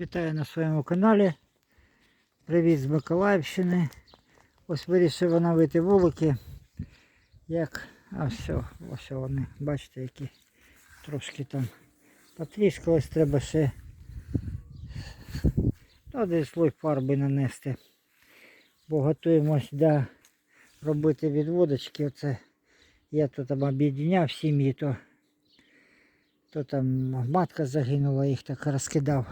Вітаю на своєму каналі. Привіт з Миколаївщини. Ось вирішив оновити вулики. Як. А все, ось вони, бачите, які трошки там потріскались, треба ще ну, десь слой фарби нанести. Бо готуємось до робити відводочки. Оце я тут там об'єдняв сім'ї, то, то там матка загинула, їх так розкидав.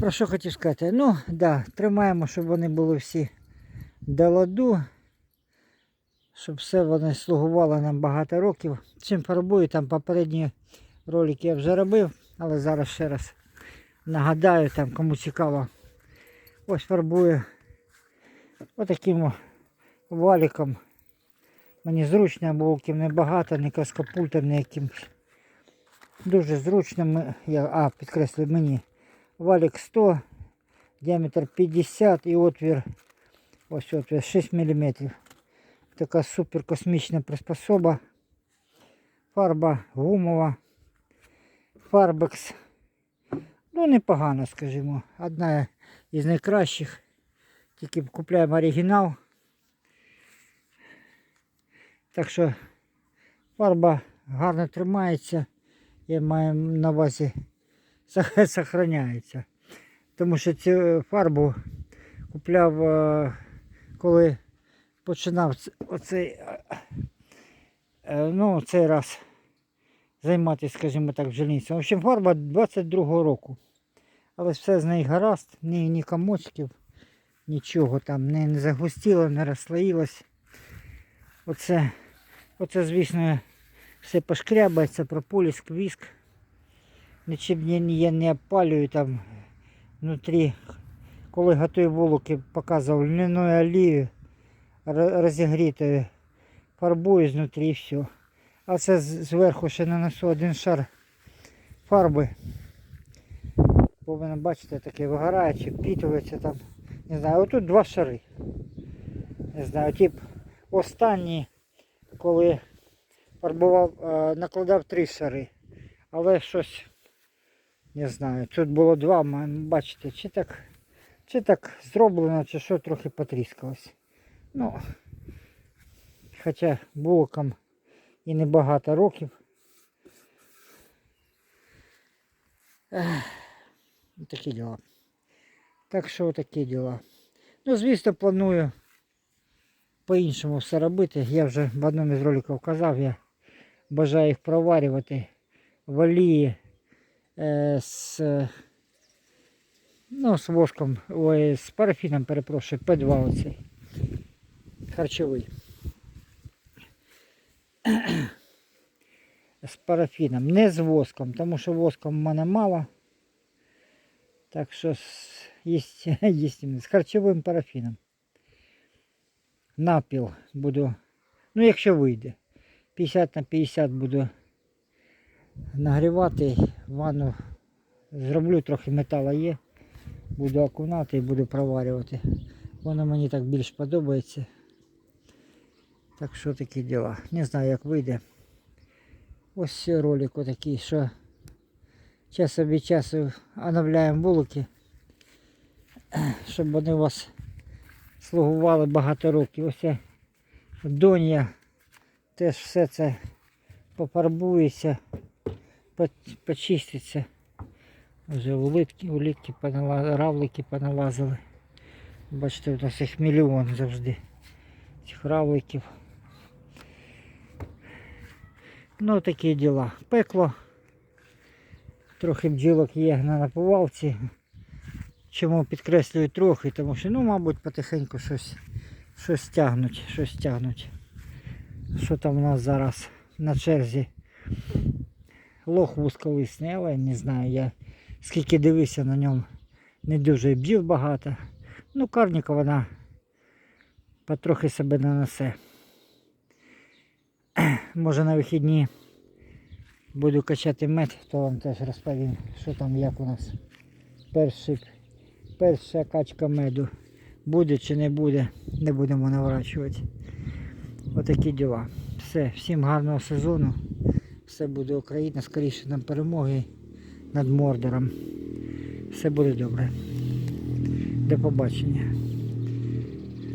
Про що хотів сказати? Ну, да, тримаємо, щоб вони були всі до ладу, щоб все вони слугувало нам багато років. Чим фарбую, там попередні ролики я вже робив, але зараз ще раз нагадаю, там кому цікаво. Ось фарбую отаким валіком. Мені зручно, булків небагато, не каскопультер, не якимсь. Дуже зручно, я, а, підкреслюю мені. Валік 100, діаметр 50 і отвір, ось отвір 6 мм. Така супер космічна приспособа. Фарба гумова. Фарбекс. Ну, непогано, скажімо. Одна із найкращих. Тільки купляємо оригінал. Так що фарба гарно тримається. Я маю на увазі сохраняється. Тому що цю фарбу купляв, е, коли починав оцей, е, е, ну, цей раз займатися, скажімо так, бджільництвом. В общем, фарба 22-го року. Але все з неї гаразд, ні, ні комочків, нічого там не, не загустіло, не розслоїлось. Оце, оце, звісно, все пошкрябається, прополіск, віск. Нічим я, не- опалюю там внутрі. Коли готую вулики, показував льняную олію ро- розігрітою. Фарбую знутрі і все. А це зверху ще нанесу один шар фарби. Повинно бачите, таке вигорає чи впітується там. Не знаю, отут два шари. Не знаю, тип останній, коли фарбував, е, накладав три шари. Але щось, не знаю, тут було два, бачите, чи так, чи так зроблено, чи що трохи потріскалось. Ну, хоча булкам і небагато років. Такі діла. Так що такі діла. Ну, звісно, планую по-іншому все робити. Я вже в одному із роликів казав, я бажаю їх проварювати в олії з, е, ну, з воском, ой, з парафіном, перепрошую, П2 оцей. Харчовий. З парафіном, не з воском, тому що воском в мене мало. Так що з, єсть, єсть, з харчовим парафіном. Напіл буду, ну якщо вийде. 50 на 50 буду нагрівати ванну. Зроблю трохи металу є. Буду окунати і буду проварювати. Воно мені так більш подобається. Так що такі діла. Не знаю як вийде. Ось ролик отакий, що час від часу оновляємо вулики, щоб вони у вас слугували багато років. Ось донья теж все це пофарбується, по- почиститься. Вже улитки, улітки понала, равлики поналазили. Бачите, у нас їх мільйон завжди. Цих равликів. Ну такі діла. Пекло. Трохи бджілок є на напувалці. Чому підкреслюю трохи, тому що, ну, мабуть, потихеньку щось, щось тягнуть, щось тягнуть. Що там у нас зараз на черзі? Лох вузьколисний, але не знаю, я скільки дивився на ньому, не дуже бджіл багато. Ну, карніка вона потрохи себе нанесе. Може на вихідні буду качати мед, то вам теж розповім, що там як у нас перший, перша качка меду. Буде чи не буде, не будемо наворачувати. Отакі діла. Все, всім гарного сезону. Все буде Україна, скоріше нам перемоги. над Мордором. Все буде добре. До побачення.